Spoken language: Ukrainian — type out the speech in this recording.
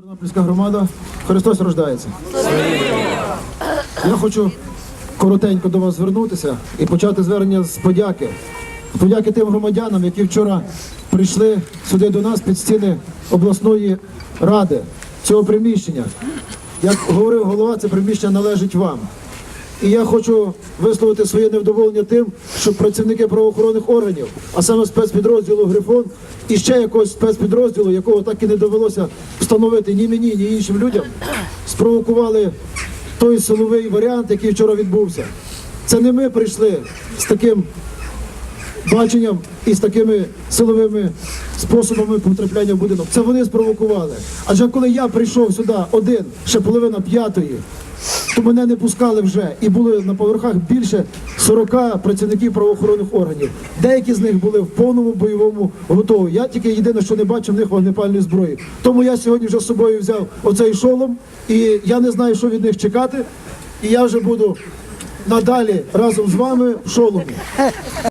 Тернопільська громада, Христос рождається. Я хочу коротенько до вас звернутися і почати звернення з подяки. Подяки тим громадянам, які вчора прийшли сюди до нас під стіни обласної ради цього приміщення. Як говорив голова, це приміщення належить вам. І я хочу висловити своє невдоволення тим, що працівники правоохоронних органів, а саме спецпідрозділу Грифон і ще якогось спецпідрозділу, якого так і не довелося встановити ні мені, ні іншим людям, спровокували той силовий варіант, який вчора відбувся. Це не ми прийшли з таким баченням і з такими силовими способами потрапляння в будинок. Це вони спровокували. Адже коли я прийшов сюди один, ще половина п'ятої, то мене не пускали вже і були на поверхах більше 40 працівників правоохоронних органів. Деякі з них були в повному бойовому готові. Я тільки єдине, що не бачив в них вогнепальної зброї. Тому я сьогодні вже з собою взяв оцей шолом, і я не знаю, що від них чекати. І я вже буду надалі разом з вами в шоломі.